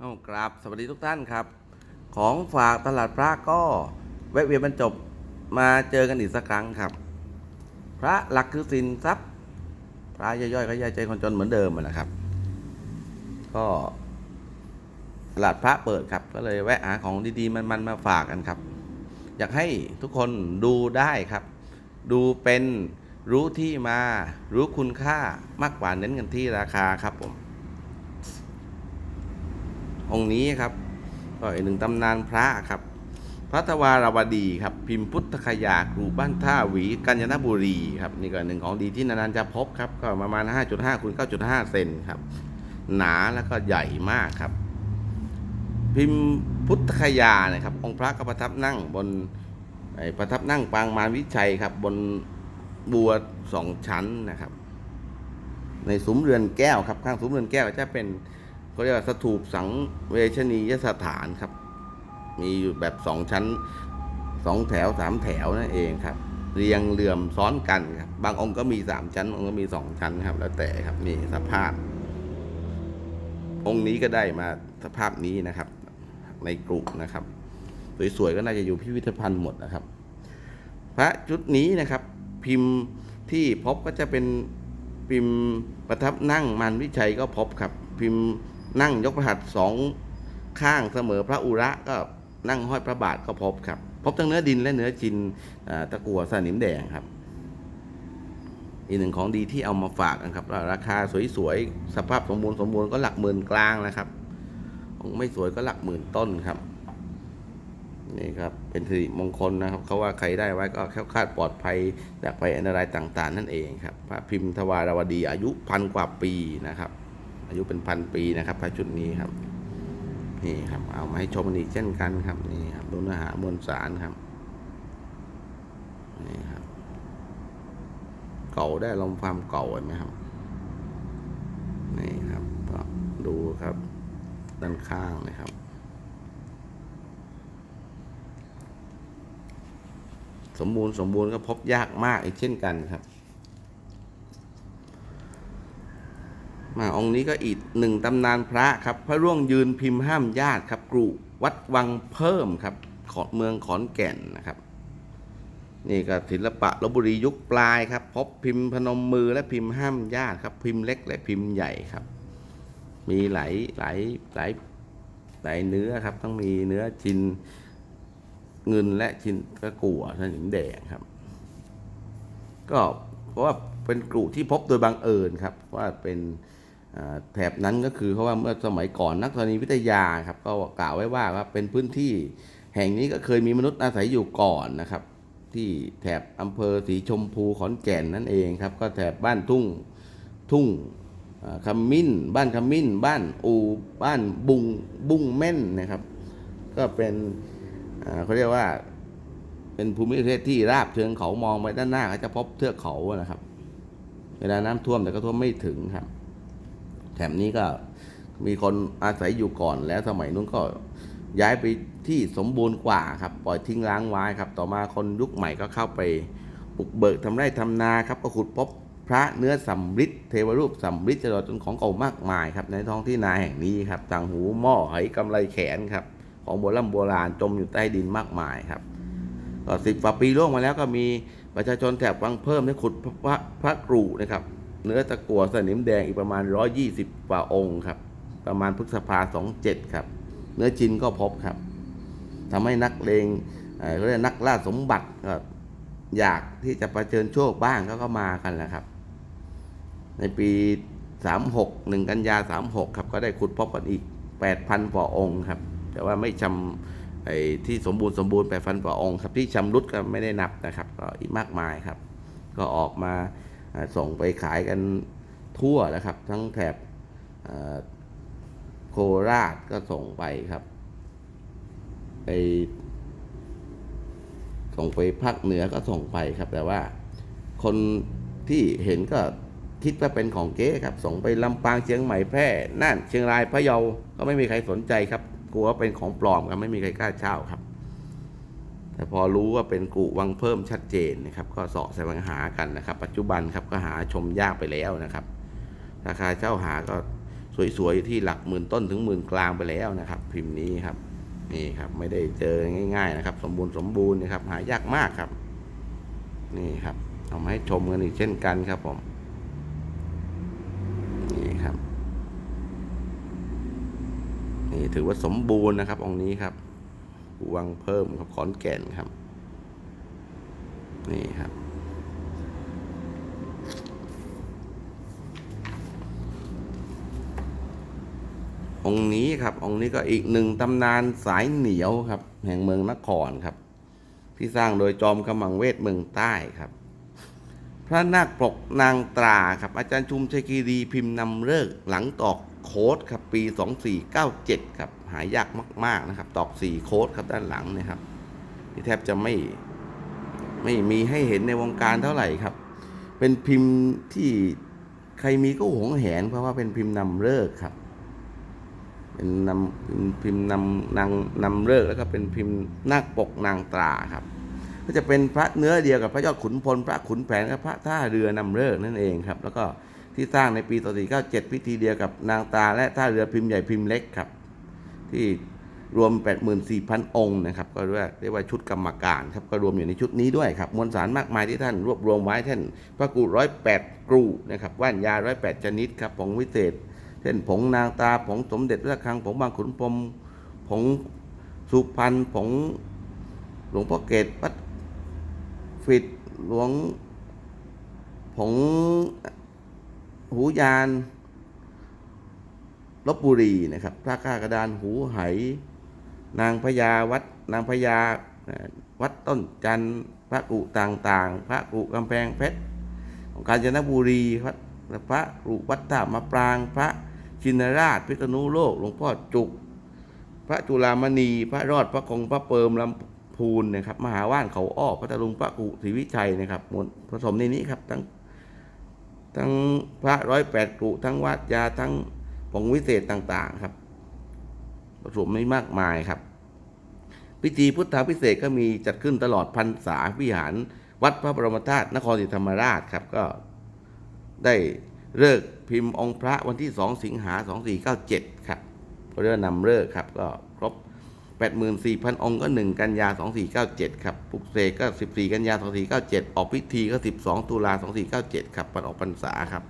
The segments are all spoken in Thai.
เอากราบสวัสดีทุกท่านครับ ของฝากตลาดพระก็แวะเวียนบรรจบมาเจอกันอีกสักครั้งครับ พระหลักคือสินทรัพย์พระย่อยๆก็ย่อยใจคนจนเหมือนเดิมนะครับ ก็ตลาดพระเปิดครับ ก็เลยแวะหาของดีๆ มันๆมาฝากกันครับ อยากให้ทุกคนดูได้ครับ ดูเป็นรู้ที่มา รู้คุณค่ามากกว่าเน้นกันที่ราคาครับผม องค์นี้ครับก็อีกหนึ่งตำนานพระครับ พระทวารวดีครับ พิมพ์พุทธคยากรูบ้านท่าหวีกัญญนบุรีครับนี่ก็หนึ่งของดีที่นานๆจะพบครับ ก็ประมาณ 5.5คูณ9.5 เซนครับ หนาแล้วก็ใหญ่มากครับ พิมพ์พุทธคยานะครับ องค์พระก็ประทับนั่งบนไอ้ประทับนั่งปางมารวิชัยครับ บนบัวสองชั้นนะครับ ในซุ้มเรือนแก้วครับ ข้างซุ้มเรือนแก้วจะเป็น เขาเรียกว่าสถูปสังเวชนียสถานครับ มีอยู่แบบสองชั้นสองแถวสามแถวนั่นเองครับ เรียงเหลื่อมซ้อนกันครับ บางองค์ก็มีสามชั้นบางองค์ก็มีสองชั้นครับ แล้วแต่ครับนี่สภาพ องค์นี้ก็ได้มาสภาพนี้นะครับ ในกรุนะครับ สวยๆก็น่าจะอยู่พิพิธภัณฑ์หมดนะครับ พระชุดนี้นะครับ พิมพ์ที่พบก็จะเป็นพิมพ์ประทับนั่งมันวิชัยก็พบครับ พิมพ์ นั่งยกพระหัตถ์สองข้างเสมอพระอุระก็นั่งห้อยพระบาทก็พบครับ พบทั้งเนื้อดินและเนื้อจินตะกั่วสนิมแดงครับ อีกหนึ่งของดีที่เอามาฝากกันครับ ราคาสวยๆสภาพสมบูรณ์สมบูรณ์ก็หลักหมื่นกลางนะครับองไม่สวยก็หลักหมื่นต้นครับนี่ครับเป็นสิริมงคลนะครับเขาว่าใครได้ไว้ก็แคล้วคาดปลอดภัยจากภัยอันตรายต่าง ๆ นั่นเองครับพระพิมพ์ทวารวดีอายุพันกว่าปีนะครับ อายุเป็นพันปีนะครับพระชุดนี้ครับนี่ครับ เอามาให้ชมกันอีกเช่นกันครับนี่ครับดูเนื้อหามวลสารครับนี่ครับ เก่าได้ลมความเก่าเห็นไหมครับนี่ครับก็ดูครับ ด้านข้างนะครับสมบูรณ์สมบูรณ์ก็พบยากมากอีกเช่นกันครับ มาองค์นี้ก็อีกหนึ่งตำนานพระครับ พระร่วงยืนพิมพ์ห้ามญาติครับกรุวัดวังเพิ่มครับขอเมืองขอนแก่นนะครับ นี่ก็ศิลปะลบบุรียุคปลายครับ พบพิมพ์พนมมือและพิมพ์ห้ามญาติครับ พิมพ์เล็กและพิมพ์ใหญ่ครับ มีหลายหลายหลายหลายเนื้อครับต้องมีเนื้อจินเงินและชินตะกั่วสนิมแดงครับ ก็เพราะว่าเป็นกรุที่พบโดยบังเอิญครับ ว่าเป็น แถบนั้นก็คือเพราะว่าเมื่อสมัยก่อนนักธรณีวิทยาครับก็กล่าวไว้ว่าว่าเป็นพื้นที่แห่งนี้ก็เคยมีมนุษย์อาศัยอยู่ก่อนนะครับ ที่แถบอำเภอสีชมพูขอนแก่นนั่นเองครับ ก็แถบบ้านทุ่งทุ่งขมิ้น บ้านขมิ้น บ้านอูบ้านบุงบุ้งแม่นนะครับ ก็เป็นเขาเรียกว่า เป็นภูมิประเทศที่ราบเชิงเขามองไปด้านหน้าเขาจะพบเทือกเขานะครับ เวลาน้ำท่วมแต่ก็ท่วมไม่ถึงครับ แถบนี้ก็มีคนอาศัยอยู่ก่อนแล้วสมัยนู้นก็ย้ายไปที่สมบูรณ์กว่าครับ ปล่อยทิ้งร้างไว้ครับ ต่อมาคนยุคใหม่ก็เข้าไปบุกเบิกทำไร่ทำนาครับก็ขุดพบพระเนื้อสำริดเทวรูปสำริดจรดจนของเก่ามากมายครับในท้องที่นาแห่งนี้ครับต่างหูหม้อไหกำไรแขนครับของโบราณโบราณจมอยู่ใต้ดินมากมายครับก็สิบกว่าปีล่วงมาแล้วก็มีประชาชนแถบวังเพิ่มได้ขุดพระพระกรุนะครับ เนื้อตะกั่วสนิมแดงอีกประมาณ 120กว่าองค์ครับ ประมาณพฤษภา27 ครับ เนื้อจินก็พบครับทำให้นักเลงเอ่อเขาเรียกนักล่าสมบัติก็อยากที่จะประเชิญโชคบ้างเขาก็มากันแหละครับ ในปี36 1กันยา 36 ครับ ก็ได้ขุดพบกันอีก 8,000กว่าองค์ครับ แต่ว่าไม่ชำไอ้ที่สมบูรณ์สมบูรณ์8,000กว่าองค์ครับ ที่ชำรุดก็ไม่ได้นับนะครับ ก็อีกมากมายครับ ก็ออกมา ส่งไปขายกันทั่วแล้วครับ ทั้งแถบโคราชก็ส่งไปครับ ไป ส่งไปภาคเหนือก็ส่งไปครับ แต่ว่าคนที่เห็นก็คิดว่าเป็นของเก๊ครับ ส่งไปลำปางเชียงใหม่แพร่น่านเชียงรายพะเยาก็ไม่มีใครสนใจครับ กลัวเป็นของปลอมครับไม่มีใครกล้าเช่าครับ แต่พอรู้ว่าเป็นกุวังเพิ่มชัดเจนนะครับ ก็เสาะแสวงหากันนะครับ ปัจจุบันครับก็หาชมยากไปแล้วนะครับ ราคาเช่าหาก็สวยๆอยู่ที่หลักหมื่นต้นถึงหมื่นกลางไปแล้วนะครับ พิมพ์นี้ครับนี่ครับไม่ได้เจอง่าย ๆ นะครับ สมบูรณ์สมบูรณ์นะครับ หายากมากครับ นี่ครับเอามาให้ชมกันอีกเช่นกันครับผมนี่ครับนี่ถือว่าสมบูรณ์นะครับองค์นี้ครับ วังเพิ่มครับขอนแก่นครับ นี่ครับ องนี้ครับ องนี้ก็อีกหนึ่งตำนานสายเหนียวครับ แห่งเมืองนครครับ ที่สร้างโดยจอมกำมังเวทเมืองใต้ครับ พระนาคปกนางตราครับ อาจารย์ชุมชัยคีรีพิมพ์นำเลิกหลังตอกโค้ดครับ ปี 2497 ครับ หายากมาก ๆนะครับ ตอก4โค้ดครับด้านหลังนะครับที่แทบจะไม่ไม่มีให้เห็นในวงการเท่าไหร่ครับ เป็นพิมพ์ที่ใครมีก็หวงแหน เพราะว่าเป็นพิมพ์นำเลิกครับ เป็นนำพิมพ์พิมพ์นำนางนำเลิกแล้วก็เป็นพิมพ์นาคปกนางตราครับ ก็จะเป็นพระเนื้อเดียวกับพระยอดขุนพลพระขุนแผนกับพระท่าเรือนำเลิกนั่นเองครับ แล้วก็ที่สร้างในปี2497พิธีเดียวกับนางตาและท่าเรือพิมพ์ใหญ่พิมพ์เล็กครับ ที่รวม 84,000 องค์นะครับก็เรียกเรียกว่าชุดกรรมการครับก็รวมอยู่ในชุดนี้ด้วยครับมวลสารมากมายที่ท่านรวบรวมไว้ท่านพระกูร้อยแปดกรูนะครับว่านยาร้อยแปดชนิดครับผงวิเศษเช่นผงนางตาผงสมเด็จพระคังผงบางขุนพรมผงสุพรรณผงหลวงพ่อเกตวัดฟิดหลวงผงหูยาน ลบบุรีนะครับพระข้ากระดานหูไห นางพญาวัดนางพญาวัดต้นจันทร์พระกุต่างๆ พระกุกำแพงเพชรของกาญจนบุรีพระพระกุวัดท่ามะปราง พระชินราชพิษณุโลกหลวงพ่อจุก พระจุลามณี พระรอดพระคงพระเปิมลำพูนนะครับมหาว่านเขาอ้อพระตะลุงพระกุศรีวิชัยนะครับมวลผสมในนี้ครับทั้งทั้งพระร้อยแปดกุทั้งวัดยาทั้ง ผงวิเศษต่างๆครับผสมไม่มากมายครับ พิธีพุทธาพิเศษก็มีจัดขึ้นตลอดพรรษาวิหาร วัดพระบรมธาตุนครศรีธรรมราชครับก็ได้เลิกพิมพ์องค์พระวันที่ 2 สิงหา 2497 ครับก็เรียกว่านำเลิกครับก็ครบ 84,000 องค์ก็ 1 กันยา 2497 ครับปลุกเสกก็ 14 กันยา 2497 ออกพิธีก็ 12 ตุลา 2497 ครับปันออกพรรษาครับ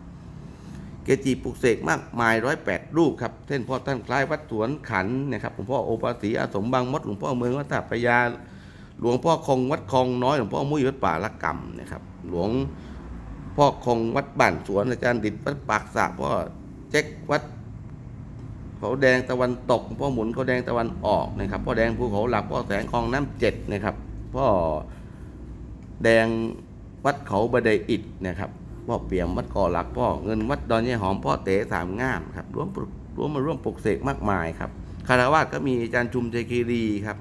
เกจิปลุกเสกมากมายร้อยแปดรูปครับเช่นพ่อท่านคล้ายวัดสวนขันนะครับหลวงพ่อโอภาสีอาสมบางมดหลวงพ่อเมืองวัดตาพระยา หลวงพ่อคงวัดคองน้อยหลวงพ่อมุ้ยวัดป่าละกำนะครับ หลวงพ่อคงวัดบ้านสวนอาจารย์ดิดวัดปากสะพ่อเจ๊กวัดเขาแดงตะวันตกพ่อหมุนเขาแดงตะวันออกนะครับพ่อแดงภูเขาหลักพ่อแสงคลองน้ำเจ็ดนะครับพ่อแดงวัดเขาบไดอิฐนะครับ พ่อเปี่ยมวัดก่อหลักพ่อเงินวัดดอนยายหอมพ่อเต๋สามงามครับร่วมร่วมมาร่วมปลุกเสกมากมายครับคารวะก็มีอาจารย์ชุมใจคีรีครับ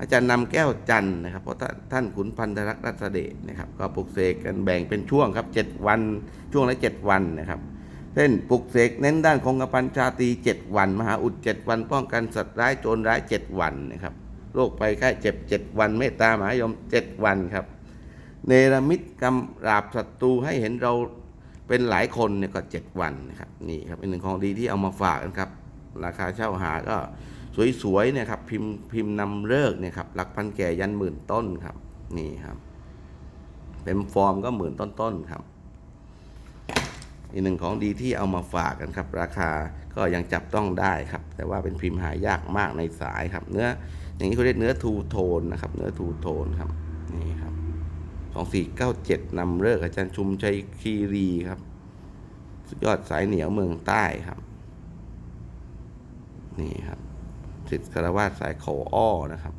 อาจารย์นำแก้วจันนะครับเพราะท่านขุนพันธรักษ์รัตเดชนะครับ ก็ปลุกเสกกันแบ่งเป็นช่วงครับเจ็ดวันช่วงละเจ็ดวันนะครับเช่นปลุกเสกเน้นด้านคงกระพันชาตีเจ็ดวัน มหาอุดเจ็ดวัน ป้องกันสัตว์ร้ายโจรร้ายเจ็ดวันนะครับโรคภัยไข้เจ็บเจ็ดวันเมตตามหายมเจ็ดวันครับ เนรมิตกำราบศัตรูให้เห็นเราเป็นหลายคนเนี่ยก็เจ็ดวันนะครับนี่ครับเป็นหนึ่งของดีที่เอามาฝากกันครับ ราคาเช่าหาก็สวยๆเนี่ยครับพิมพ์พิมพ์นำเลิกเนี่ยครับหลักพันแก่ยันหมื่นต้นครับ นี่ครับ เป็นฟอร์มก็หมื่นต้นๆครับอีกหนึ่งของดีที่เอามาฝากกันครับ ราคาก็ยังจับต้องได้ครับ แต่ว่าเป็นพิมพ์หายากมากในสายครับ เนื้ออย่างนี้เขาเรียกเนื้อทูโทนนะครับ เนื้อทูโทนครับนี่ครับ สองสี่เก้าเจ็ดนำเลิกอาจารย์ชุมชัยคีรีครับ สุดยอดสายเหนียวเมืองใต้ครับ นี่ครับสิทธิคารวาสสายเขาอ้อนะครับ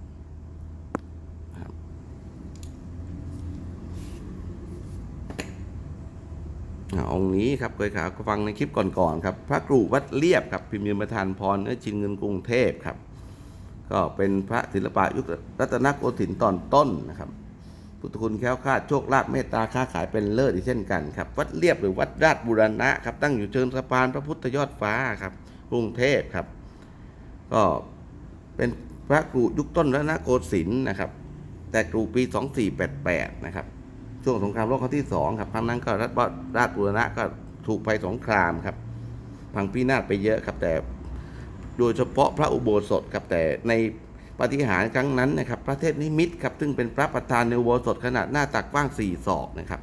องค์นี้ครับเคยข่าวฟังในคลิปก่อนๆครับ พระกรุวัดเลียบครับพิมพ์ยืนประธานพรเนื้อชินเงินกรุงเทพครับ ก็เป็นพระศิลปะยุครัตนโกสินทร์ตอนต้นนะครับ พุทธคุณแค้วคาดโชคลาภเมตตาค้าขายเป็นเลิศอีกเช่นกันครับ วัดเรียบหรือวัดราชบุรณะครับตั้งอยู่เชิงสะพานพระพุทธยอดฟ้าครับกรุงเทพครับ ก็เป็นพระกรุยุคต้นรัตนโกสินทร์นะครับ แต่กรุปี 2488 นะครับ ช่วงสงครามโลกครั้งที่สองครับครั้งนั้นก็รัฐราชบุรณะก็ถูกภัยสงครามครับ พังพินาศไปเยอะครับแต่โดยเฉพาะพระอุโบสถครับแต่ใน ปฏิหารครั้งนั้นนะครับ พระเทพนิมิตครับซึ่งเป็นพระประธานในอุโบสถขนาดหน้าตักกว้างสี่ศอกนะครับ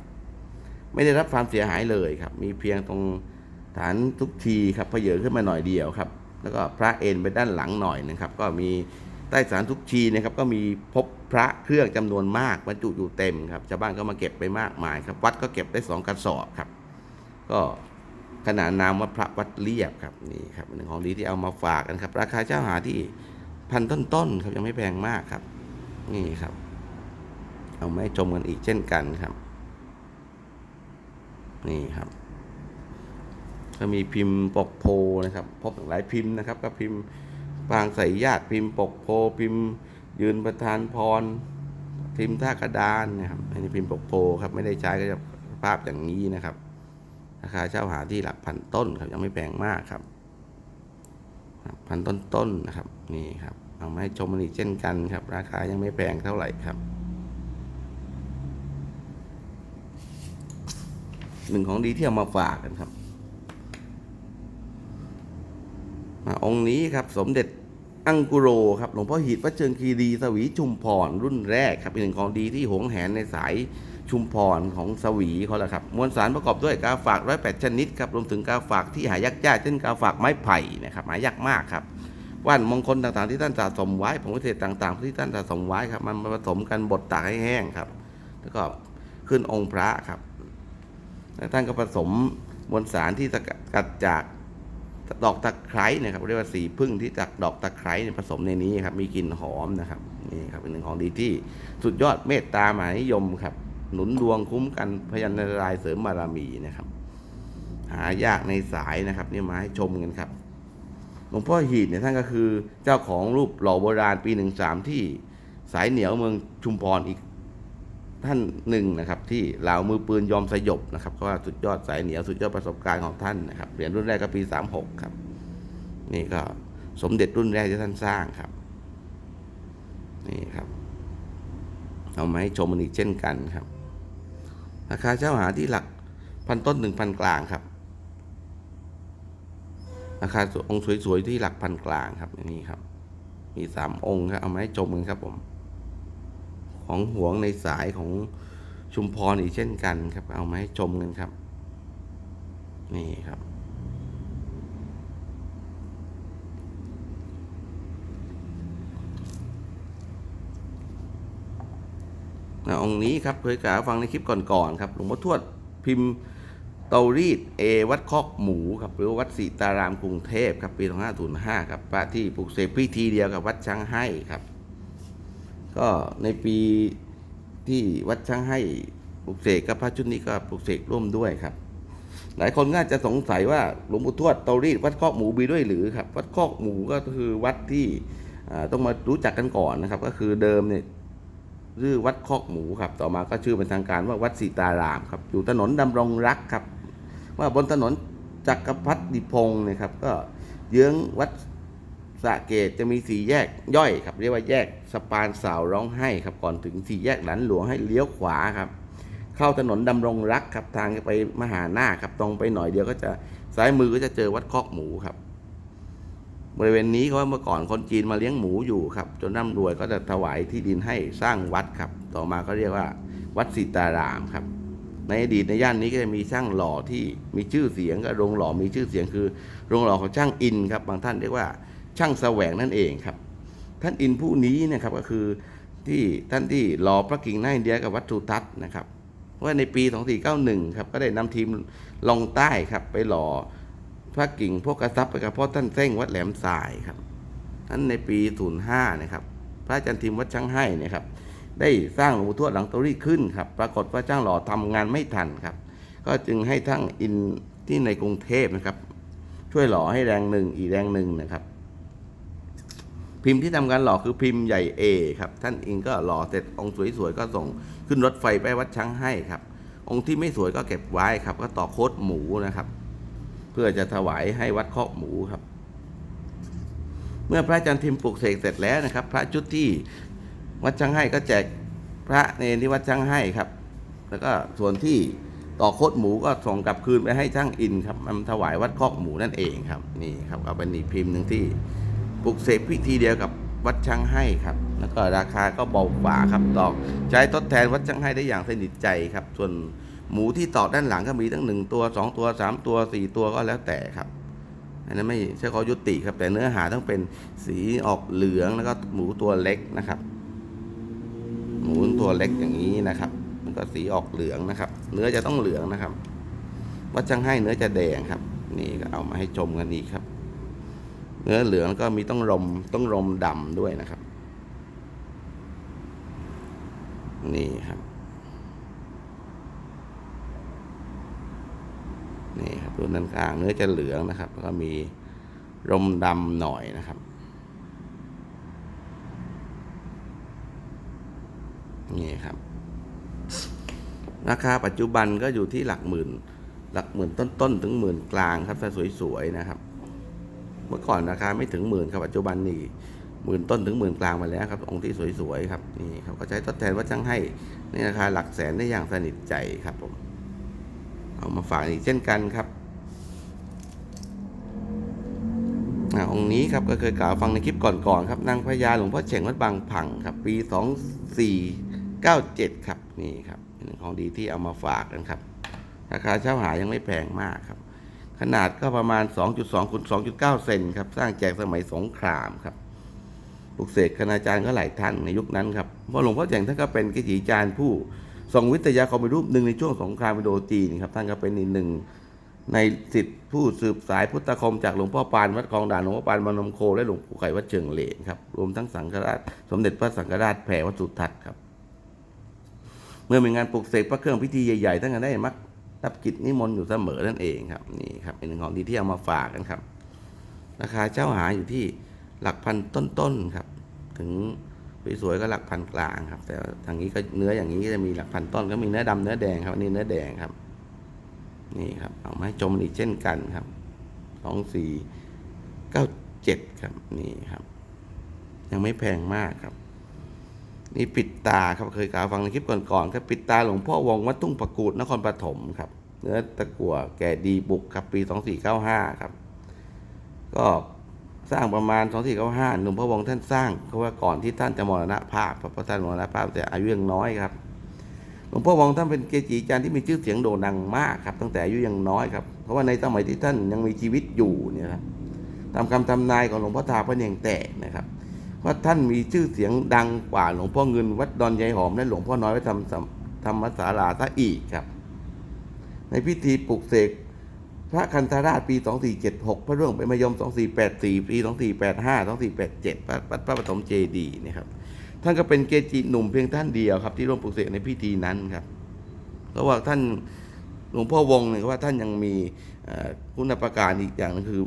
ไม่ได้รับความเสียหายเลยครับ มีเพียงตรงฐานทุกทีครับเพเยอขึ้นมาหน่อยเดียวครับ แล้วก็พระเอ็นไปด้านหลังหน่อยนะครับ ก็มีใต้ฐานทุกทีนะครับ ก็มีพบพระเครื่องจำนวนมากบรรจุอยู่เต็มครับชาวบ้านก็มาเก็บไปมากมายครับ วัดก็เก็บได้สองกระสอบครับ ก็ขนานนามว่าพระวัดเรียบครับนี่ครับเป็นของดีที่เอามาฝากกันครับ ราคาเจ้าหาที่ พันต้นๆครับยังไม่แพงมากครับ นี่ครับ เอามาให้ชมกันอีกเช่นกันครับ นี่ครับ ก็มีพิมพ์ปกโพนะครับ พบหลายพิมพ์นะครับ ก็พิมพ์ปางใส่ญาติพิมพ์ปกโพพิมพ์ ยืนประธานพรพิมพ์ท่ากระดานนะครับอันนี้พิมพ์ปกโพครับไม่ได้ใช้ก็จะภาพอย่างนี้นะครับราคาเช่าหาที่หลักพันต้นครับยังไม่แพงมากครับพันต้นต้นๆนะครับ นี่ครับเอามาให้ชมมันอีกเช่นกันครับ ราคายังไม่แพงเท่าไหร่ครับหนึ่งของดีที่เอามาฝากกันครับ มาองค์นี้ครับ สมเด็จอังกุโรครับหลวงพ่อหีดวัดเชิงคีรีสวีชุมพรรุ่นแรกครับเป็นหนึ่งของดีที่หวงแหนในสายชุมพรของสวีเขาแหละครับมวลสารประกอบด้วยกาฝากร้อยแปดชนิดครับรวมถึงกาฝากที่หายากยากเช่นกาฝากไม้ไผ่นะครับหายากมากครับ ว่านมงคลต่างๆที่ท่านสะสมไว้ผงวิเศษต่างๆ ที่ท่านสะสมไว้ครับ มันมาผสมกันบดตากให้แห้งครับ แล้วก็ขึ้นองค์พระครับแล้วท่านก็ผสมมวลสารที่สกัดจากดอกตะไคร้นะครับเรียกว่าสีพึ่งที่จากดอกตะไคร้ผสมในนี้ครับมีกลิ่นหอมนะครับนี่ครับเป็นหนึ่งของดีที่สุดยอดเมตตามหานิยมครับ หนุนดวงคุ้มกันพยันนารายเสริมบารมีนะครับ หายากในสายนะครับ นี่มาให้ชมกันครับ หลวงพ่อหีดเนี่ยท่านก็คือเจ้าของรูปหล่อโบราณปีหนึ่งสามที่สายเหนียวเมืองชุมพรอีกท่านหนึ่งนะครับ ที่เหล่ามือปืนยอมสยบนะครับก็ว่าสุดยอดสายเหนียวสุดยอดประสบการณ์ของท่านนะครับเหรียญรุ่นแรกก็ปีสามหกครับ นี่ก็สมเด็จรุ่นแรกที่ท่านสร้างครับ นี่ครับเอามาให้ชมมันอีกเช่นกันครับ ราคาเช่าหาที่หลักพันต้นหนึ่งพันกลางครับ ราคาองค์สวยๆที่หลักพันกลางครับอย่างนี้ครับ มีสามองค์ครับเอามาให้ชมกันครับผม ของหวงในสายของชุมพรอีกเช่นกันครับ เอามาให้ชมกันครับ นี่ครับ องค์นี้ครับเคยกล่าวฟังในคลิปก่อนๆครับหลวงพ่อทวดพิมพ์ เตารีดเอวัดคอกหมูครับหรือวัดศรีตารามกรุงเทพครับปี 2505ครับพระที่ปลูกเสกพิธีเดียวกับวัดช้างให้ครับ ก็ในปีที่วัดช้างให้ปลูกเสกกับพระชุดนี้ก็ปลูกเสกร่วมด้วยครับ หลายคนก็อาจจะสงสัยว่าหลวงปู่ทวดเตารีดวัดคอกหมูมีด้วยหรือครับ วัดคอกหมูก็คือวัดที่ต้องมารู้จักกันก่อนนะครับ ก็คือเดิมเนี่ยชื่อวัดคอกหมูครับ ต่อมาก็ชื่อเป็นทางการว่าวัดสีตารามครับ อยู่ถนนดำรงรักครับ ว่าบนถนนจักรพัฒดิพงศ์เนะครับก็เยื้องวัดสะเกตจะมีสี่แยกย่อยครับ เรียกว่าแยกสะพานสาวร้องไห้ครับก่อนถึงสี่แยกหลันหลวงให้เลี้ยวขวาครับ เข้าถนนดำรงรักครับทางไปมหาหน้าครับตรงไปหน่อยเดียวก็จะซ้ายมือก็จะเจอวัดคอกหมูครับ บริเวณนี้เขาว่าเมื่อก่อนคนจีนมาเลี้ยงหมูอยู่ครับ จนร่ำรวยก็จะถวายที่ดินให้สร้างวัดครับ ต่อมาก็เรียกว่า วัดสิตารามครับ ในอดีตในย่านนี้ก็จะมีช่างหล่อที่มีชื่อเสียงกับโรงหล่อมีชื่อเสียงคือ โรงหล่อของช่างอินครับบางท่านเรียกว่าช่างแสวงนั่นเองครับ ท่านอินผู้นี้นะครับก็คือที่ท่านที่หล่อพระกิ่งหน้าอินเดียกับวัดทูทัศน์นะครับว่าในปี 2491 ครับก็ได้นำทีมลงใต้ครับไปหล่อพระกิ่งพวกกระซับไปกับพ่อท่านเส้งวัดแหลมทรายครับนั้นในปี 05นะครับพระอาจารย์ทิมวัดช่างให้นะครับ ได้สร้างหลวงปู่ทวดหลังตารีดขึ้นครับ ปรากฏว่าจ้างหล่อทำงานไม่ทันครับ ก็จึงให้ทั้งอินที่ในกรุงเทพนะครับ ช่วยหล่อให้แรงหนึ่งอีแรงหนึ่งนะครับ พิมพ์ที่ทำการหล่อคือพิมพ์ใหญ่เอครับ ท่านอิงก็หล่อเสร็จองค์สวยๆก็ส่งขึ้นรถไฟไปวัดช้างให้ครับ องค์ที่ไม่สวยก็เก็บไว้ครับ ก็ต่อโคดหมูนะครับ เพื่อจะถวายให้วัดคอกหมูครับเมื่อพระอาจารย์ทิมปลูกเสกเสร็จแล้วนะครับ พระชุดที่ วัดช้างให้ก็แจกพระเนรที่วัดช้างให้ครับ แล้วก็ส่วนที่ต่อโคตรหมูก็ส่งกลับคืนไปให้ช่างอินครับมันถวายวัดคอกหมูนั่นเองครับ นี่ครับเอาเป็นอีกพิมพ์หนึ่งที่ปลุกเสกพิธีเดียวกับวัดช่างให้ครับ แล้วก็ราคาก็เบากว่าครับตอกใช้ทดแทนวัดช่างให้ได้อย่างสนิทใจครับ ส่วนหมูที่ตอกด้านหลังก็มีตั้งหนึ่งตัวสองตัวสามตัวสี่ตัวก็แล้วแต่ครับอันนั้นไม่ใช่ข้อยุติครับแต่เนื้อหาต้องเป็นสีออกเหลืองแล้วก็หมูตัวเล็กนะครับ หมูตัวเล็กอย่างนี้นะครับ มันก็สีออกเหลืองนะครับ เนื้อจะต้องเหลืองนะครับวัดช่างให้เนื้อจะแดงครับ นี่ก็เอามาให้ชมกันอีกครับ เนื้อเหลืองก็มีต้องรมต้องรมดำด้วยนะครับ นี่ครับ นี่ครับดูด้านข้างเนื้อจะเหลืองนะครับแล้วก็มีรมดำหน่อยนะครับ นี่ครับ ราคาปัจจุบันก็อยู่ที่หลักหมื่น หลักหมื่นต้นๆถึงหมื่นกลางครับถ้าสวยๆนะครับ เมื่อก่อนราคาไม่ถึงหมื่นครับปัจจุบันนี่หมื่นต้นถึงหมื่นกลางมาแล้วครับ องค์ที่สวยๆครับนี่เขาก็ใช้ทดแทนวัดช่างให้ในราคาหลักแสนได้อย่างสนิทใจครับผม เอามาฝากอีกเช่นกันครับองค์นี้ครับก็เคยกล่าวฟังในคลิปก่อนๆครับนางพญาหลวงพ่อเฉ่งวัดบางผังครับ ปี 97 ครับนี่ครับเป็นของดีที่เอามาฝากกันครับ ราคาเช่าหายังไม่แพงมากครับ ขนาดก็ประมาณ 2.2คูณ2.9 เซนครับ สร้างแจกสมัยสงครามครับปลุกเสกคณาจารย์ก็หลายท่านในยุคนั้นครับเพราะหลวงพ่อแจงท่านก็เป็นกิจจารย์ผู้ทรงวิทยาคมเป็นรูปหนึ่งในช่วงสงครามอิโดจีนครับท่านก็เป็นอีกหนึ่งในสิทธิผู้สืบสายพุทธคมจากหลวงพ่อปานวัดคลองด่านหลวงพ่อปานมานมโคและหลวงปู่ไข่วัดเชิงเลนครับรวมทั้งสังฆราชสมเด็จพระสังฆราชแผ่วัดสุทัศน์ครับ เมื่อมีงานปลุกเสกพระเครื่องพิธีใหญ่ๆท่านก็ได้มักรับกิจนิมนต์อยู่เสมอนั่นเองครับนี่ครับเป็นหนึ่งของดีที่เอามาฝากกันครับ ราคาเช่าหาอยู่ที่หลักพันต้นๆครับ ถึงสวยๆก็หลักพันกลางครับ แต่ทางนี้ก็เนื้ออย่างนี้ก็จะมีหลักพันต้นก็มีเนื้อดำเนื้อแดงครับอันนี้เนื้อแดงครับ นี่ครับ เอามาให้ชมอีกเช่นกันครับสองสี่เก้าเจ็ดครับนี่ครับ ยังไม่แพงมากครับ นี่ปิดตาครับเคยกล่าวฟังในคลิปก่อนๆครับปิดตาหลวงพ่อวงวัดทุ่งประกูดนครปฐมครับเนื้อตะกั่วแก่ดีบุกครับปี 2495 ครับ ก็สร้างประมาณ 2495หลวงพ่อวงท่านสร้างเพราะว่าก่อนที่ท่านจะมรณภาพเพราะท่านมรณภาพแต่อายุยังน้อยครับหลวงพ่อวงท่านเป็นเกจิอาจารย์ที่มีชื่อเสียงโด่งดังมากครับ ตั้งแต่อายุยังน้อยครับเพราะว่าในสมัยที่ท่านยังมีชีวิตอยู่เนี่ยครับตามคำทำนายของหลวงพ่อทาพระเนียงแตกนะครับ ว่าท่านมีชื่อเสียงดังกว่าหลวงพ่อเงินวัดดอนยายหอมและหลวงพ่อน้อยวัดธรรมสำธรรมศาลาซะอีกครับ ในพิธีปลุกเสกพระคันธราชปี 2476 พระร่วงเป็นมายม 2484 ปี 2485 2487พระพระพระปฐมเจดีนะครับ ท่านก็เป็นเกจิหนุ่มเพียงท่านเดียวครับ ที่ร่วมปลุกเสกในพิธีนั้นครับเพราะว่าท่านหลวงพ่อวงเนี่ยว่าท่านยังมีคุณประการอีกอย่างนึงคือ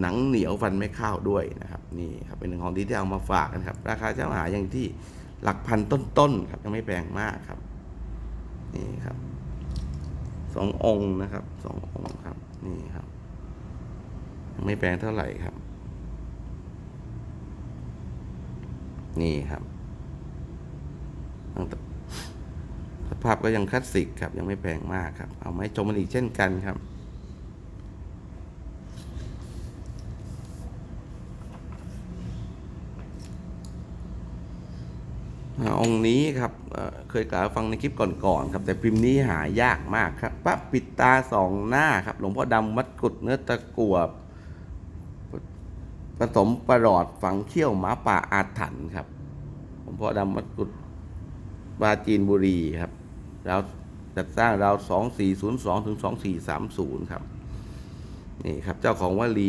หนังเหนียวฟันไม่เข้าวด้วยนะครับนี่ครับเป็นหนึ่งของดีที่เอามาฝากกันครับ ราคาเจ้าหาอย่างที่หลักพันต้นๆครับยังไม่แพงมากครับนี่ครับสององค์นะครับสององค์ครับนี่ครับยังไม่แพงเท่าไหร่ครับ นี่ครับสภาพก็ยังคลาสสิกครับยังไม่แพงมากครับ เอาไมาให้ชมมันอีกเช่นกันครับ อ่าองค์ นี้ครับเคยกล่าวฟังในคลิปก่อนๆครับ แต่พิมพ์นี้หายากมากครับปั๊บปิดตาสองหน้าครับ หลวงพ่อดำวัดกุดเนื้อตะกัวผสมประหลอดฝังเขี้ยวหมาป่าอาถรรพ์ครับหลวงพ่อดำวัดกุดปราจีนบุรีครับเราจัดสร้างเราสองสี่ศูนย์สองถึงสองสี่สามศูนย์ครับ นี่ครับ เจ้าของวลี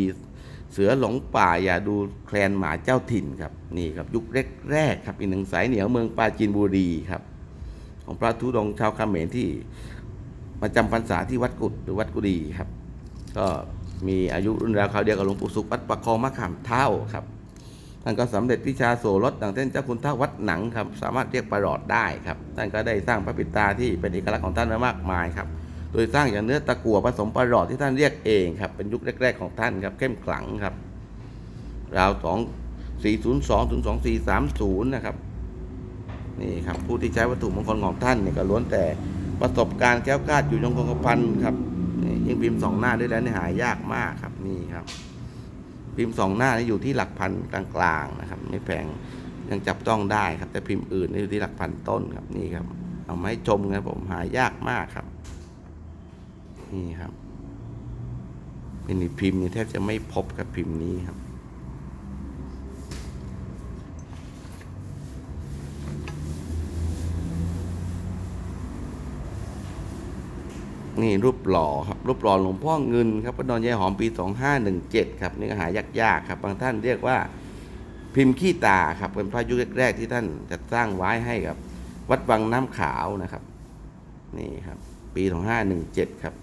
เสือหลงป่าอย่าดูแคลนหมาเจ้าถิ่นครับนี่ครับยุคแรกๆครับอีกหนึ่งสายเหนียวเมืองปราจีนบุรีครับ ของพระธุดงชาวเขมรที่มาจำพรรษาที่วัดกุดหรือวัดกุดีครับ ก็มีอายุรุ่นราวคราวเดียวกับหลวงปู่สุขวัดประคองมะขามเท่าครับท่านก็สำเร็จวิชาโสรถดังเช่นเจ้าคุณท่าวัดหนังครับ สามารถเรียกประหลอดได้ครับท่านก็ได้สร้างพระปิตาที่เป็นเอกลักษณ์ของท่านมากมายครับ โดยสร้างอย่างเนื้อตะกั่วผสมประหลอดที่ท่านเรียกเองครับ เป็นยุคแรก ๆของท่านครับ เข้มขลังครับ ราวสองสี่ศูนย์สองถึงสองสี่สามศูนย์นะครับ นี่ครับ ผู้ที่ใช้วัตถุมงคลของท่านเนี่ยก็ล้วนแต่ประสบการณ์แก้วกล้าดอยู่ยงคงกระพันครับนี่ยิ่งพิมพ์สองหน้าด้วยแล้วนี่หายากมากครับนี่ครับ พิมพ์สองหน้านี่อยู่ที่หลักพันกลางๆนะครับ ไม่แพงยังจับต้องได้ครับ แต่พิมพ์อื่นนี่อยู่ที่หลักพันต้นครับนี่ครับ เอาไม้ชมครับผมหายากมากครับ นี่ครับเป็นพิมพ์นี่แทบจะไม่พบกับพิมพ์นี้ครับ นี่รูปหล่อครับ รูปหล่อหลวงพ่อเงินครับพระนอนยายหอมปี 2517 ครับนี่ก็หายากๆครับ บางท่านเรียกว่าพิมพ์ขี้ตาครับเป็นพระยุคแรกๆที่ท่านจัดสร้างไว้ให้กับ วัดวังน้ำขาวนะครับ นี่ครับ ปี 2517 ครับ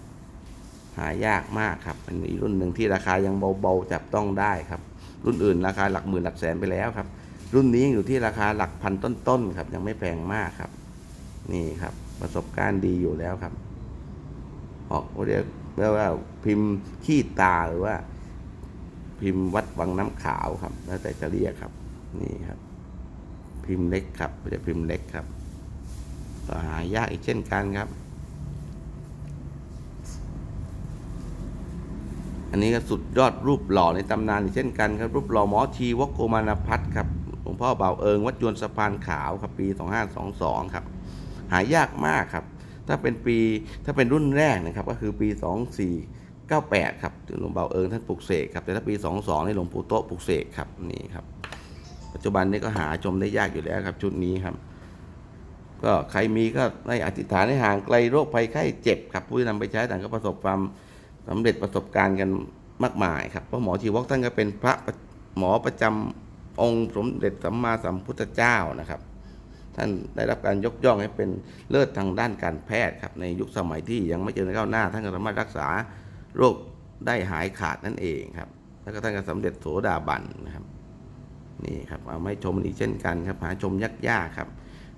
หายากมากครับเป็นอีกรุ่นหนึ่งที่ราคายังเบาๆจับต้องได้ครับ รุ่นอื่นราคาหลักหมื่นหลักแสนไปแล้วครับ รุ่นนี้ยังอยู่ที่ราคาหลักพันต้นๆครับ ยังไม่แพงมากครับ นี่ครับ ประสบการณ์ดีอยู่แล้วครับ ออกเรียกเรียกว่าพิมพ์ขี้ตาหรือว่า พิมพ์วัดวังน้ำขาวครับ แล้วแต่จะเรียกครับ นี่ครับ พิมพ์เล็กครับเรียกพิมพ์เล็กครับหายากอีกเช่นกันครับ อันนี้ก็สุดยอดรูปหล่อในตำนานเช่นกันครับ รูปหล่อหมอทีวกโกมานพัฒน์ครับหลวงพ่อเบาเอิง วัดยวนสะพานขาวครับปี 2522 ครับ หายากมากครับ ถ้าเป็นปีถ้าเป็นรุ่นแรกนะครับ ก็คือปี 2498 ครับหลวงเบาเอิงท่านปลุกเสกครับ แต่ถ้าปี 22นี่หลวงปู่โตปลุกเสกครับนี่ครับ ปัจจุบันนี้ก็หาชมได้ยากอยู่แล้วครับ ชุดนี้ครับ ก็ใครมีก็ให้อธิษฐานให้ห่างไกลโรคภัยไข้เจ็บครับผู้ที่นำไปใช้ต่างก็ประสบความ สำเร็จประสบการณ์กันมากมายครับเพราะหมอชีวกท่านก็เป็นพระหมอประจำองค์สมเด็จสัมมาสัมพุทธเจ้านะครับ ท่านได้รับการยกย่องให้เป็นเลิศทางด้านการแพทย์ครับในยุคสมัยที่ยังไม่เจริญก้าวหน้า ท่านก็สามารถรักษาโรคได้หายขาดนั่นเองครับ แล้วก็ท่านก็สำเร็จโสดาบันนะครับนี่ครับเอาไม่ชมอีกเช่นกันครับหาชมยากยากๆครับ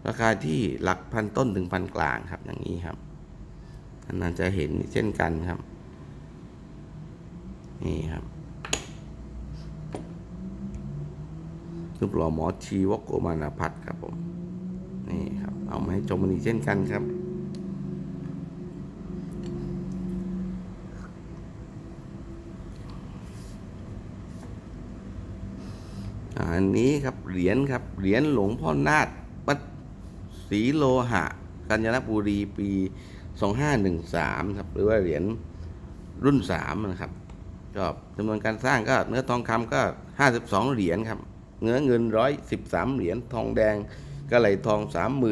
ราคาที่หลักพันต้นถึงพันกลางครับอย่างนี้ครับนานๆจจะเห็นเช่นกันครับ นี่ครับรูปหล่อหมอชีวกโกมานาพัฒครับผม นี่ครับ เอามาให้ชมกันอีกเช่นกันครับ อันนี้ครับ เหรียญครับ เหรียญหลวงพ่อนาฏวัดศรีโลหะ กัญญบุรีปี 2513 ครับ หรือว่าเหรียญรุ่น 3 นะครับ ก็จำนวนการสร้างก็เนื้อทองคำก็ 52 เหรียญครับ เนื้อเงิน 113 เหรียญทองแดงก็ไหลทอง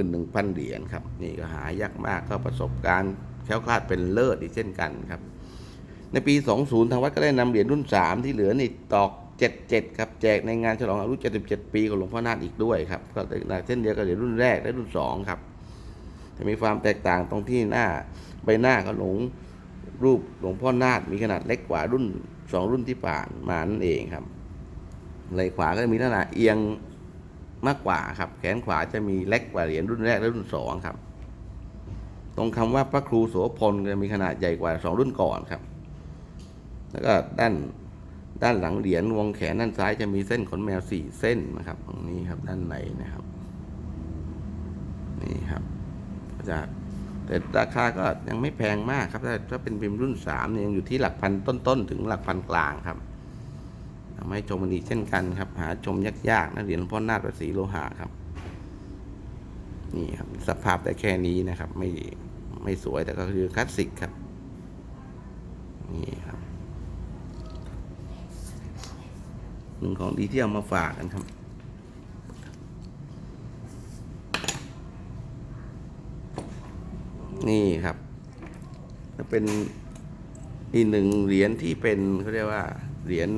31,000 เหรียญครับ นี่ก็หายากมากก็ประสบการณ์แคล้วคลาดเป็นเลิศอีกเช่นกันครับ ในปี 20 ทางวัดก็ได้นำเหรียญรุ่น 3 ที่เหลือนี่ตอก77 ครับแจกในงานฉลองอายุ 77 ปีของหลวงพ่อนาฏอีกด้วยครับก็เช่นเดียวกับเหรียญรุ่นแรกและรุ่น 2 ครับจะมีความแตกต่างตรงที่หน้าใบหน้าของหลวง รูปหลวงพ่อนาฏมีขนาดเล็กกว่ารุ่น2รุ่นที่ผ่านมานั่นเองครับไหลขวาก็จะมีลักษณะเอียงมากกว่าครับ แขนขวาจะมีเล็กกว่าเหรียญรุ่นแรกและรุ่น2ครับ ตรงคำว่าพระครูโสพลก็มีขนาดใหญ่กว่า2รุ่นก่อนครับ แล้วก็ด้านด้านหลังเหรียญวงแขนด้านซ้ายจะมีเส้นขนแมวสี่เส้นนะครับตรงนี้ครับด้านในนะครับ นี่ครับก็จะ แต่ราคาก็ยังไม่แพงมากครับ ถ้าถ้าเป็นพิมพ์รุ่นสามเนี่ยยังอยู่ที่หลักพันต้นๆ ถึงหลักพันกลางครับทำให้ชมมันอีเช่นกันครับ หาชมยากๆนะเหรียญพ่อนาฏวัดศรีโลหะครับ นี่ครับสภาพแต่แค่นี้นะครับ ไม่ไม่สวยแต่ก็คือคลาสสิกครับ นี่ครับหนึ่งของดีที่เอามาฝากกันครับ นี่ครับจะเป็นอีกหนึ่งเหรียญที่เป็นเขาเรียกว่าเหรียญ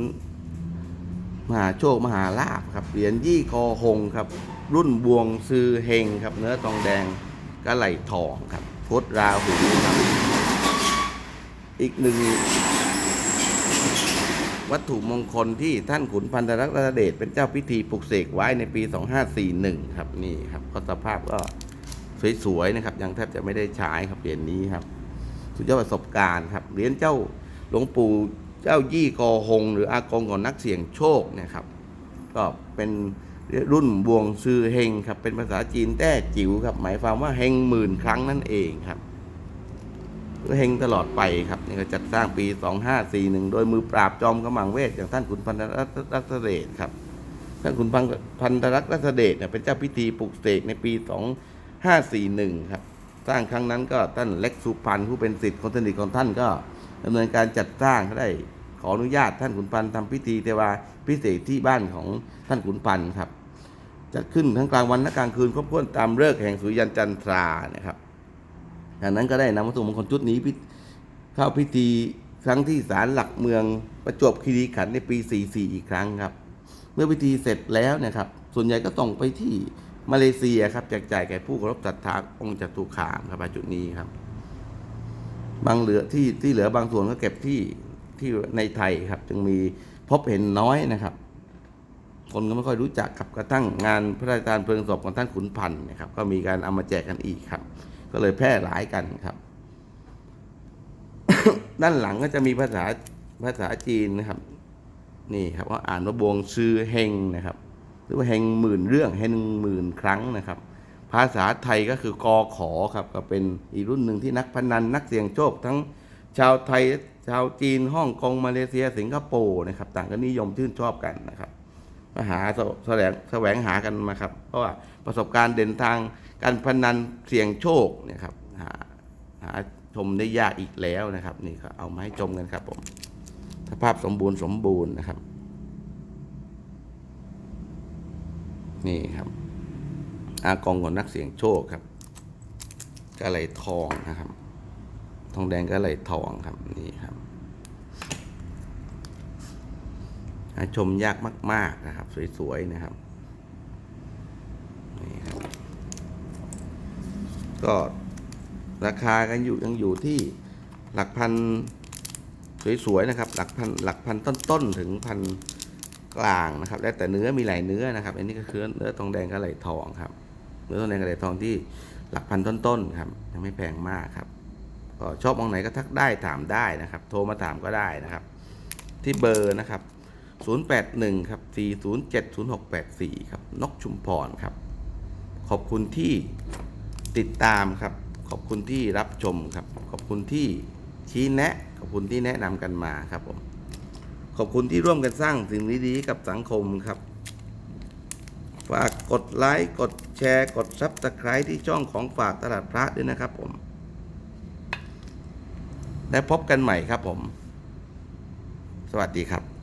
มหาโชคมหาลาภครับเหรียญยี่คอหงครับ รุ่นบวงซือเฮงครับ เนื้อทองแดงกระไหลทองครับพดราหูครับ อีกหนึ่งวัตถุมงคลที่ท่านขุนพันธรักษ์เดชเป็นเจ้าพิธีปลุกเสกไว้ในปี 2541 ครับนี่ครับก็สภาพก็ สวยๆนะครับ ยังแทบจะไม่ได้ใช้ครับเหรียญนี้ครับ สุดยอดประสบการณ์ครับเหรียญเจ้าหลวงปู่เจ้ายี่กอหง หรืออากงของนักเสี่ยงโชคเนะครับ ก็เป็นรุ่นบวงซือเฮงครับ เป็นภาษาจีนแต้จิ๋วครับ หมายความว่าเฮงหมื่นครั้งนั่นเองครับเฮงตลอดไปครับนี่ก็จัดสร้างปี 2541 โดยมือปราบจอมกำมังเวทอย่างท่านขุนพันธรัตรัตเดชครับท่านขุนพันธรัตรัตเดชเนี่ยเป็นเจ้าพิธีปลุกเสกในปี 541 ครับ สร้างครั้งนั้นก็ท่านเล็กสุพรรณผู้เป็นศิษย์คนสนิทของท่านก็ดำเนินการจัดสร้างเขาได้ขออนุญาตท่านขุนพันธ์ทำพิธีเทวาพิเศษที่บ้านของท่านขุนพันธ์ครับ จัดขึ้นทั้งกลางวันและกลางคืนครบถ้วนตามฤกษ์แห่งสุริยันจันทรานะครับจากนั้นก็ได้นำวัตถุมงคลชุดนี้เข้าพิธีครั้งที่ศาลหลักเมืองประจวบคีรีขันธ์ในปี 44 อีกครั้งครับ เมื่อพิธีเสร็จแล้วเนะครับ ส่วนใหญ่ก็ส่งไปที่ มาเลเซียครับแจกจ่ายแก่ผู้เคารพศรัทธาองค์จตุคามครับณจุดนี้ครับ บางเหลือที่ที่เหลือบางส่วนก็เก็บที่ที่ในไทยครับ จึงมีพบเห็นน้อยนะครับ คนก็ไม่ค่อยรู้จักครับกระทั่งงานพระราชทานเพลิงศพของท่านขุนพันธ์นะครับ ก็มีการเอามาแจกกันอีกครับ ก็เลยแพร่หลายกันครับ ด้านหลังก็จะมีภาษาภาษาจีนนะครับ นี่ครับว่าอ่านว่าบวงซือเฮงนะครับ รือว่าเฮงหมื่นเรื่องเฮงหมื่นครั้งนะครับ ภาษาไทยก็คือกอขอครับก็เป็นอีกรุ่นหนึ่งที่นักพนันนักเสี่ยงโชค ทั้งชาวไทยชาวจีนฮ่องกงมาเลเซีย สิงคโปร์นะครับ ต่างก็นิยมชื่นชอบกันนะครับมาหาแสแสวงแสวงหากันมาครับ เพราะว่าประสบการณ์เด่นทางการพนันเสี่ยงโชคเนะครับหาหาชมได้ยากอีกแล้วนะครับ นี่ก็เอามาให้ชมกันครับผมสภาพสมบูรณ์สมบูรณ์นะครับ นี่ครับ อากองของนักเสี่ยงโชคครับกระไหลทองนะครับ ทองแดงกระไหลทองครับนี่ครับหาชมยากมาก ๆนะครับ สวยๆนะครับนี่ครับ ก็ราคากันอยู่ยังอยู่ที่หลักพันสวยๆนะครับ หลักพันหลักพันต้นๆถึงพัน กลางนะครับ แล้วแต่เนื้อมีหลายเนื้อนะครับ อันนี้ก็คือเนื้อทองแดงกับไหลทองครับ เนื้อทองแดงกับไหลทองที่หลักพันต้นๆครับ ยังไม่แพงมากครับก็ชอบมองไหนก็ทักได้ถามได้นะครับ โทรมาถามก็ได้นะครับ ที่เบอร์นะครับ 081 ครับ 4070684 ครับ นกชุมพรครับ ขอบคุณที่ติดตามครับ ขอบคุณที่รับชมครับ ขอบคุณที่ชี้แนะ ขอบคุณที่แนะนำกันมาครับผม ขอบคุณที่ร่วมกันสร้างสิ่งดีๆกับสังคมครับ ฝากกดไลค์ กดแชร์ กดซับสไครต์ที่ช่องของฝากตลาดพระด้วยนะครับผม และพบกันใหม่ครับผม สวัสดีครับ